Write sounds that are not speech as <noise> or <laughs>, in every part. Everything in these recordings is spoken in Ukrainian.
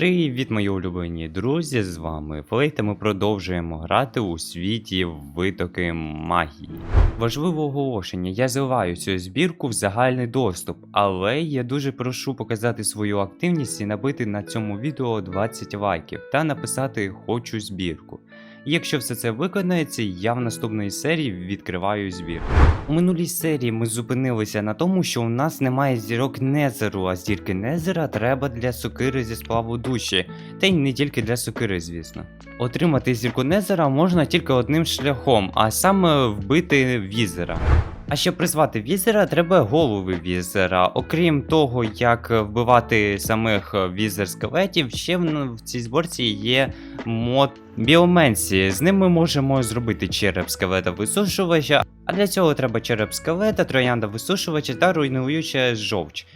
Привіт, мої улюблені друзі! З вами Флейт, ми продовжуємо грати у світі витоки магії. Важливе оголошення: я зливаю цю збірку в загальний доступ, але я дуже прошу показати свою активність і набити на цьому відео 20 лайків та написати Хочу збірку. Якщо все це виконається, я в наступної серії відкриваю збір. У минулій серії ми зупинилися на тому, що у нас немає зірок Незеру, а зірки Незера треба для сокири зі сплаву душі, та й не тільки для сокири, звісно. Отримати зірку Незера можна тільки одним шляхом, а саме вбити візера. А щоб призвати візера, треба голови візера. Окрім того, як вбивати самих візер скелетів, ще в, цій зборці є мод біоменсії. З ним ми можемо зробити череп скелета висушувача, а для цього треба череп скелета, троянда висушувача та руйнуюча жовч.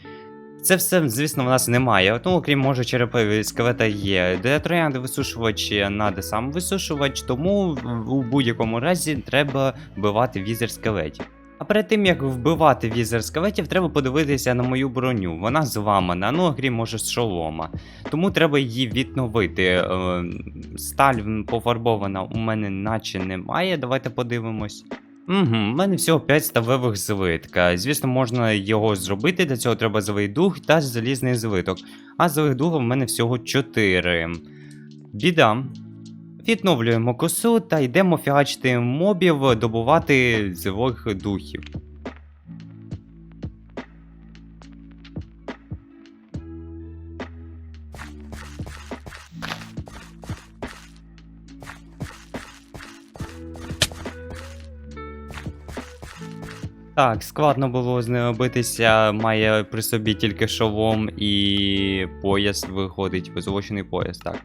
Це все, звісно, в нас немає. Ну, окрім може, черепи скелета є. Для троянди висушувач надо сам висушувач, тому в- будь-якому разі треба вбивати візер скелетів. А перед тим як вбивати візер скелетів, треба подивитися на мою броню. Вона зламана, ну окрім може з шолома. Тому треба її відновити. Е, Сталь пофарбована у мене наче немає. Давайте подивимось. Угу, в мене всього 5 ставевих злитка. Звісно, можна його зробити, для цього треба злий дух та залізний злиток. А злих духів в мене всього 4. Біда. Відновлюємо косу та йдемо фігачити мобів, добувати злих духів. Так, складно було з ними битися, має при собі тільки шолом і пояс виходить, позолочений пояс, так.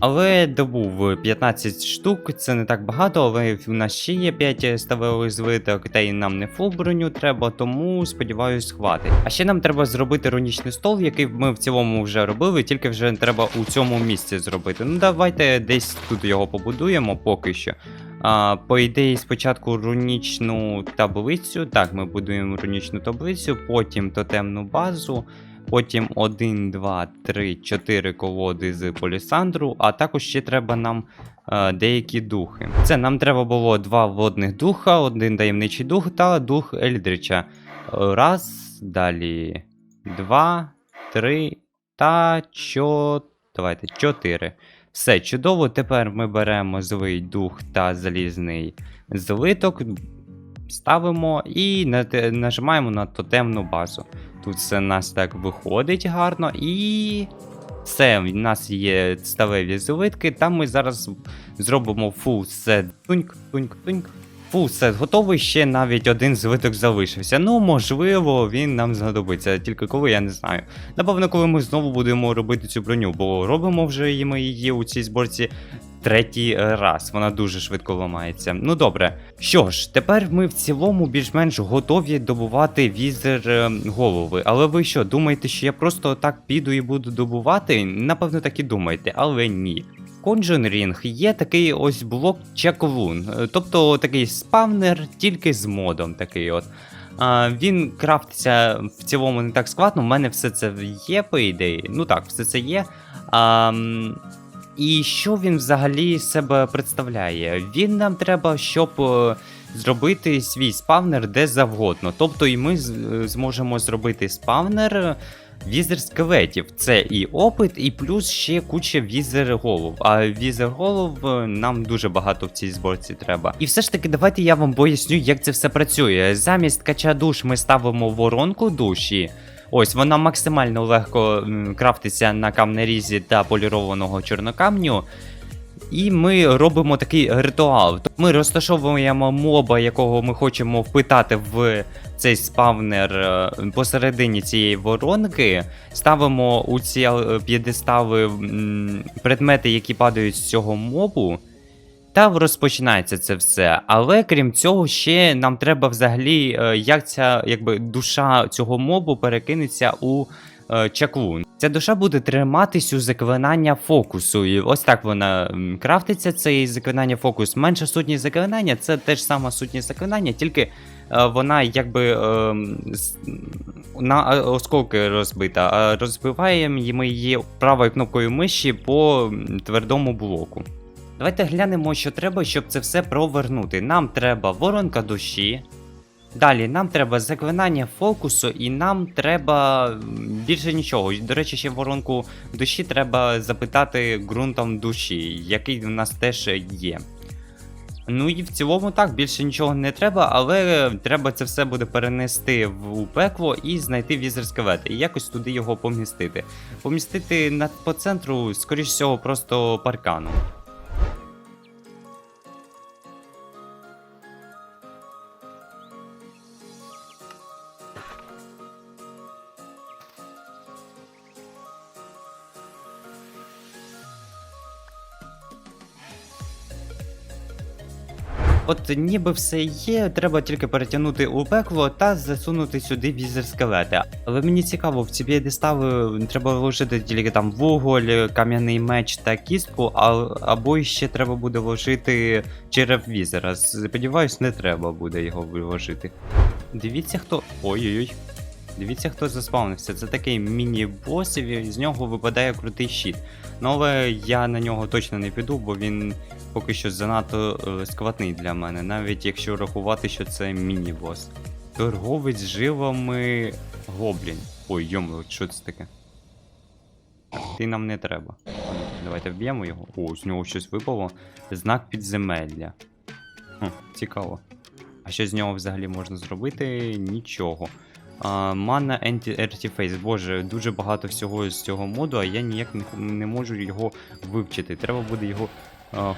Але добув 15 штук, це не так багато, але в нас ще є 5 ставелих звиток, та й нам не фул броню треба, тому сподіваюсь, хватить. А ще нам треба зробити рунічний стол, який ми в цілому вже робили, тільки вже треба у цьому місці зробити. Ну давайте десь тут його побудуємо поки що. А, по ідеї, спочатку рунічну таблицю. Так, ми будуємо рунічну таблицю, потім тотемну базу, потім 1, 2, 3, 4 колоди з полісандру, а також ще треба нам е, деякі духи. Це нам треба було два водних духа, один таємничий дух та дух Ельдрича. Раз, далі два, три та чо... Давайте, чотири. Все чудово. Тепер ми беремо злий дух та залізний злиток, ставимо і нажимаємо на тотемну базу. Тут все у нас так виходить гарно і. Все, в нас є сталеві злитки, там ми зараз зробимо фул сет. Туньк, туньк, туньк. Фул сет готовий, ще навіть один злиток залишився. Ну, можливо, він нам знадобиться, тільки коли я не знаю. Напевно, коли ми знову будемо робити цю броню, бо робимо вже ми її у цій зборці третій раз. Вона дуже швидко ламається. Ну добре. Що ж, тепер ми в цілому більш-менш готові добувати візер е, голови. Але ви що, думаєте, що я просто так піду і буду добувати? Напевно, так і думаєте, але ні. Conjuring Ring є такий ось блок чаклун, е, тобто такий спавнер тільки з модом такий от. А, він крафтиться в цілому не так складно, в мене все це є, по ідеї. Ну так, все це є. А, і що він взагалі себе представляє? Він нам треба, щоб е, зробити свій спавнер де завгодно. Тобто і ми е, зможемо зробити спавнер е, візер скелетів. Це і опит, і плюс ще куча візер голов. А візер голов нам дуже багато в цій зборці треба. І все ж таки, давайте я вам поясню, як це все працює. Замість кача душ ми ставимо воронку душі. Ось вона максимально легко крафтиться на камнерізі та полірованого чорнокамню. І ми робимо такий ритуал. Тобто Ми розташовуємо моба, якого ми хочемо впитати в цей спавнер е, посередині цієї воронки. Ставимо у ці е, п'єдестали м, предмети, які падають з цього мобу. Та розпочинається це все. Але крім цього, ще нам треба взагалі, е, як ця якби, душа цього мобу перекинеться у е, чаклун. Ця душа буде триматись у заклинання фокусу. І ось так вона крафтиться, це і заклинання фокус. Менша сутність заклинання це теж саме сутність заклинання, тільки е, вона якби з- на е, осколки розбита. Розбиваємо ми її правою кнопкою миші по твердому блоку. Давайте глянемо, що треба, щоб це все провернути. Нам треба воронка душі. Далі нам треба заклинання фокусу, і нам треба більше нічого. До речі, ще воронку душі треба запитати ґрунтом душі, який у нас теж є. Ну і в цілому так, більше нічого не треба, але треба це все буде перенести в пекло і знайти візер скелет, і якось туди його помістити. Помістити на, по центру, скоріш всього, просто парканом. От ніби все є, треба тільки перетягнути у пекло та засунути сюди візер скелета. Але мені цікаво, в ці п'єдестали треба вложити тільки там вуголь, кам'яний меч та кістку, а, або ще треба буде вложити череп візера. Сподіваюсь, не треба буде його вложити. Дивіться хто. Ой-ой-ой. Дивіться, хто заспавнився. Це такий міні-бос, і з нього випадає крутий щит. Ну але я на нього точно не піду, бо він поки що занадто е, складний для мене, навіть якщо рахувати, що це міні-бос. Торговець з жилами гоблін. Ой, йому, що це таке? Ти нам не треба. Давайте вб'ємо його. О, з нього щось випало. Знак підземелля. Хм, цікаво. А що з нього взагалі можна зробити? Нічого. А, Mana Anti-Artiface. Боже, дуже багато всього з цього моду, а я ніяк не, можу його вивчити. Треба буде його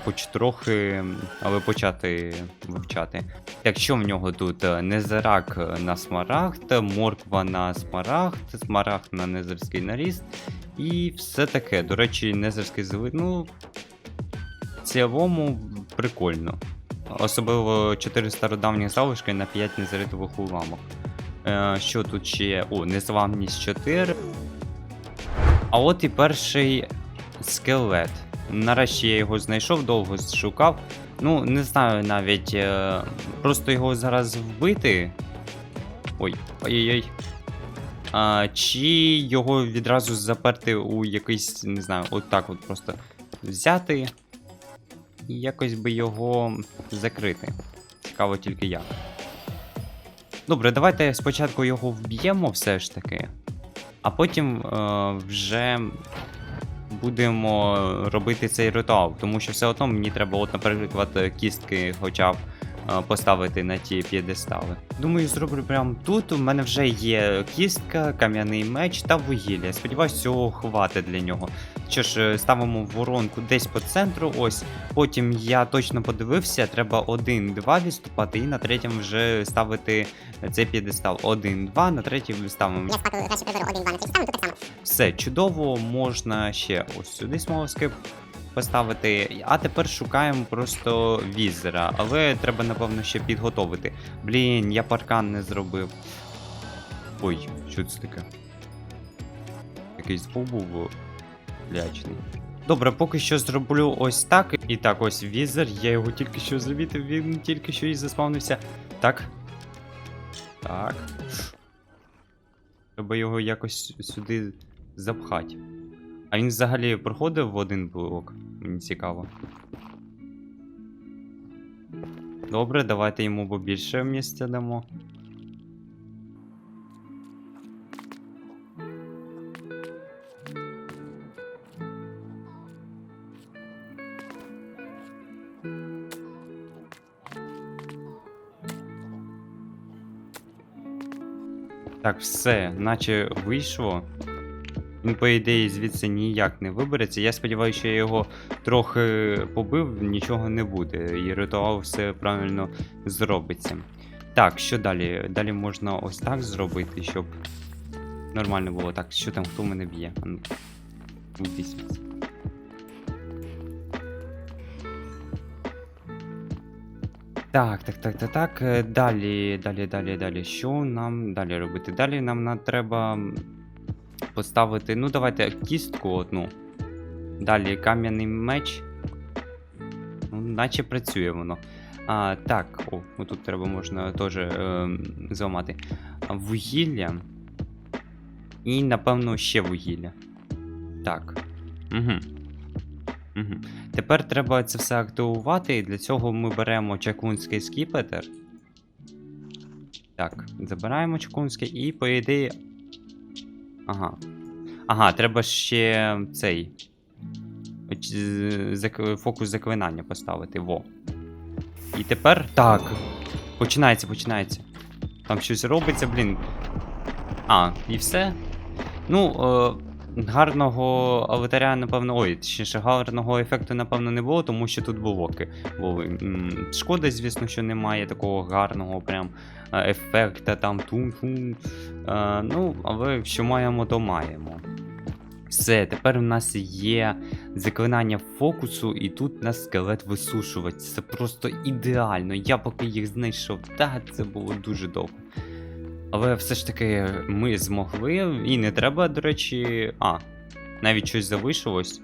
хоч трохи, але почати вивчати. Так, що в нього тут? Е, Незерак на смарагд, морква на смарагд, смарагд на незерський наріст. І все таке. До речі, незерський зелень. Ну, в цілому прикольно. Особливо 4 стародавні залишки на 5 незаритових уламок. Е, що тут ще? О, незламність 4. А от і перший скелет. Нарешті я його знайшов, довго шукав. Ну, не знаю навіть. Е, просто його зараз вбити. Ой, ой-ой-ой. А, чи його відразу заперти у якийсь, не знаю, от так от просто взяти. І якось би його закрити. Цікаво тільки як. Добре, давайте спочатку його вб'ємо все ж таки, а потім е, вже будемо робити цей ритуал, тому що все одно мені треба, от, наприклад, кістки хоча б е, поставити на ті п'єдестали. Думаю, зроблю прямо тут. У мене вже є кістка, кам'яний меч та вугілля. Сподіваюсь, цього хватить для нього. Що ж, е, ставимо воронку десь по центру. Ось. Потім я точно подивився, треба 1-2 відступати, і на третьому вже ставити цей п'єдестал. 1-2, на третій ставимо. Я спати краще приберу один два на третій ставлю, тут так само. Все, чудово, можна ще ось сюди смолоскип поставити. А тепер шукаємо просто візера, але треба, напевно, ще підготовити. Блін, я паркан не зробив. Ой, що це таке? Якийсь звук був лячний. Добре, поки що зроблю ось так. І так, ось візер, я його тільки що замітив, він тільки що і заспавнився. Так. Так. Треба його якось сюди запхати. А він взагалі проходив в один блок? Мені цікаво. Добре, давайте йому побільше місця дамо. Так, все, наче вийшло. Він, по ідеї, звідси ніяк не вибереться. Я сподіваюся, що я його трохи побив, нічого не буде. І ритуал все правильно зробиться. Так, що далі? Далі можна ось так зробити, щоб нормально було. Так, що там, хто мене б'є? А Так, так, так, так, так. е, Далі, далі, далі, далі. Що нам далі робити? Далі нам треба поставити. Ну, давайте кістку одну. Далі кам'яний меч. Ну, наче працює воно. А, так, о, тут треба можна теж е, зламати. Вугілля. І, напевно, ще вугілля. Так. Угу. Угу. Тепер треба це все активувати, і для цього ми беремо чаклунський скіпетр. Так, забираємо чаклунський і, по ідеї. Ага. Ага, треба ще цей. Фокус заклинання поставити. Во. І тепер. Так. Починається, починається. Там щось робиться, блін. А, і все. Ну, е, гарного аватаря, напевно. Ой, точніше, гарного ефекту, напевно, не було, тому що тут блоки були. Шкода, звісно, що немає такого гарного прям е, ефекта, там тум-тум. Е, ну, але що маємо, то маємо. Все, тепер у нас є заклинання фокусу, і тут у нас скелет висушувач. Це просто ідеально. Я поки їх знайшов, та це було дуже довго. Але все ж таки ми змогли, і не треба, до речі. А, навіть щось залишилось.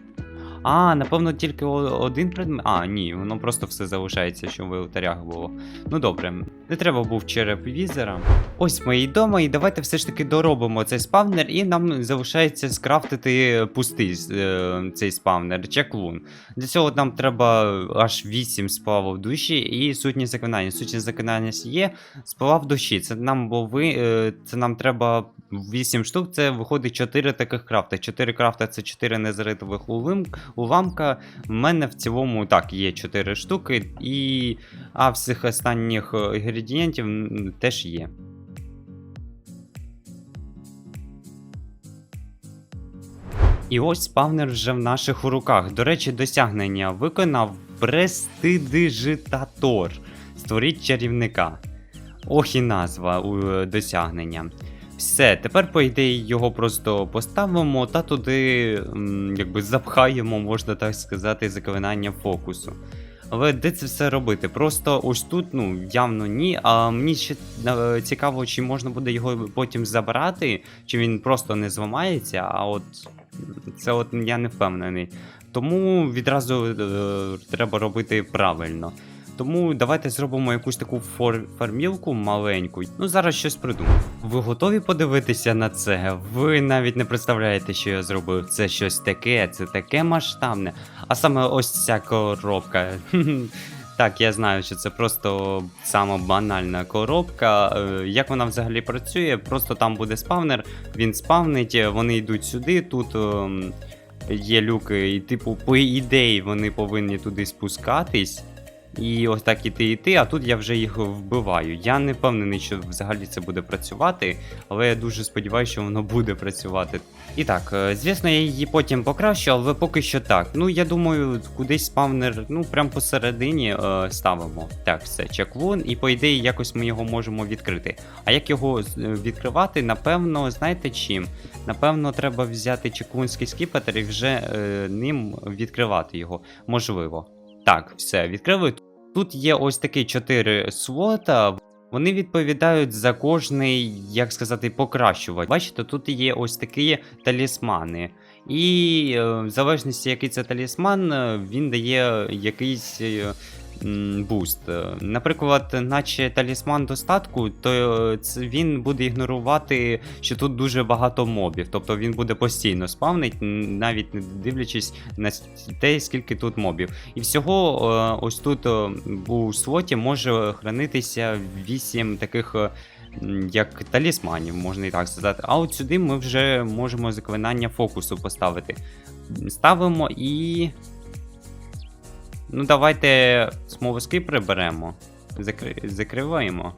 А, напевно, тільки один предмет. А, ні, воно просто все залишається, що в алтарях було. Ну добре, не треба був череп візера. Ось ми і дома, і давайте все ж таки доробимо цей спавнер, і нам залишається скрафтити пустий е, цей спавнер, чеклун. Для цього нам треба аж 8 сплавів душі і сутні заклинання. Сутні заклинання є, сплав душі. Це нам бо ви, е, це нам треба 8 штук, це виходить 4 таких крафта. 4 крафта це 4 незаритових уламка. В мене в цілому так є 4 штуки, і а всіх останніх е, інгредієнтів теж є. І ось спавнер вже в наших руках. До речі, досягнення виконав престидижитатор. Створіть чарівника. Ох і назва у е, досягнення. Все, тепер, по ідеї, його просто поставимо та туди якби запхаємо, можна так сказати, заклинання фокусу. Але де це все робити? Просто ось тут, ну, явно ні. А мені ще е, цікаво, чи можна буде його потім забрати, чи він просто не зламається, а от це от я не впевнений. Тому відразу е, треба робити правильно. Тому давайте зробимо якусь таку фор- фармілку маленьку. Ну зараз щось придумаю. Ви готові подивитися на це? Ви навіть не представляєте, що я зробив. Це щось таке, це таке масштабне. А саме ось ця коробка. <laughs> Так, я знаю, що це просто сама банальна коробка. Е, Як вона взагалі працює? Просто там буде спавнер, він спавнить, е, вони йдуть сюди, тут ем, є люки, і, типу, по ідеї, вони повинні туди спускатись. І ось так іти іти, а тут я вже їх вбиваю. Я не впевнений, що взагалі це буде працювати, але я дуже сподіваюся, що воно буде працювати. І так, е, звісно, я її потім покращу, але поки що так. Ну, я думаю, кудись спавнер, ну, прям посередині е, ставимо. Так, все, чеклун, і по ідеї якось ми його можемо відкрити. А як його е, відкривати, напевно, знаєте чим? Напевно, треба взяти чеклунський скіпетр і вже е, ним відкривати його. Можливо. Так, все, відкрили. Тут є ось такі чотири слота. Вони відповідають за кожний, як сказати, покращувач. Бачите, тут є ось такі талісмани. І е, в залежності, який це талісман, е, він дає якийсь е, буст. Наприклад, наче талісман достатку, то е, він буде ігнорувати, що тут дуже багато мобів. Тобто він буде постійно спавнить, навіть не дивлячись на те, скільки тут мобів. І всього е, ось тут е, у слоті може хранитися 8 таких. Як талісманів, можна і так сказати. А от сюди ми вже можемо заклинання фокусу поставити. Ставимо і. Ну, давайте смовоски приберемо. Закри... Закриваємо.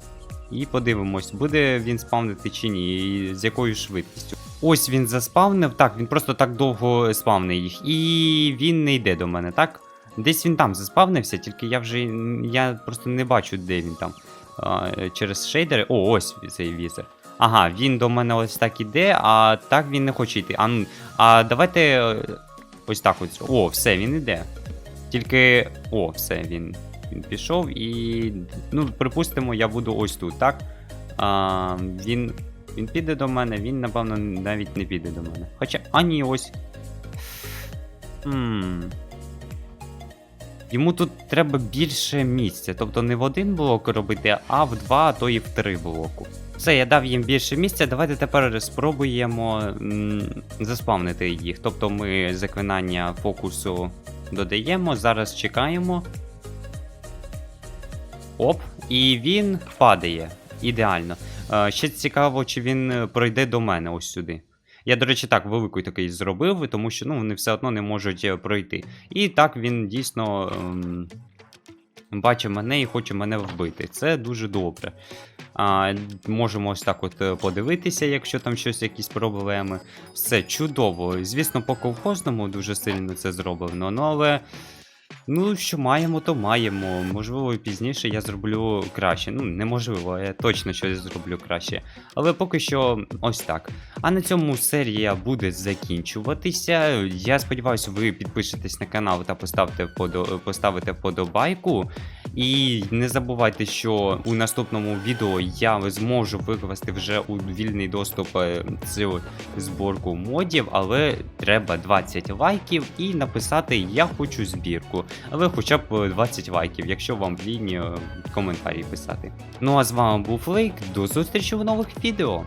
І подивимось, буде він спавнити чи ні, і з якою швидкістю. Ось він заспавнив. Так, він просто так довго спавнив їх. І він не йде до мене, так? Десь він там заспавнився, тільки я вже я просто не бачу, де він там. А, через шейдери. О, ось цей візер. Ага, він до мене ось так іде, а так він не хоче йти. А, ну, а давайте е, ось так ось. О, все, він іде. Тільки. О, все, він, він пішов і. Ну, припустимо, я буду ось тут, так? А, він. Він піде до мене, він, напевно, навіть не піде до мене. Хоча. А ні, ось. Хм. Йому тут треба більше місця. Тобто не в один блок робити, а в два, а то і в три блоку. Все, я дав їм більше місця. Давайте тепер спробуємо м, заспавнити їх. Тобто ми заклинання фокусу додаємо, зараз чекаємо. Оп, і він падає. Ідеально. Е, ще цікаво, чи він е, пройде до мене ось сюди. Я, до речі, так, великий такий зробив, тому що ну, вони все одно не можуть е, пройти. І так він дійсно ем, бачить мене і хоче мене вбити. Це дуже добре. А, можемо ось так от е, подивитися, якщо там щось, якісь проблеми. Все чудово. Звісно, по колхозному дуже сильно це зроблено, ну але. Ну, що маємо, то маємо. Можливо, пізніше я зроблю краще. Ну, неможливо, я точно щось зроблю краще. Але поки що ось так. А на цьому серія буде закінчуватися. Я сподіваюся, ви підпишетесь на канал та поставите, подо... поставите вподобайку. І не забувайте, що у наступному відео я зможу викласти вже у вільний доступ е, цю зборку модів, але треба 20 лайків і написати Я хочу збірку. Але хоча б 20 лайків, якщо вам лінію коментарі писати. Ну а з вами був Лейк, до зустрічі в нових відео.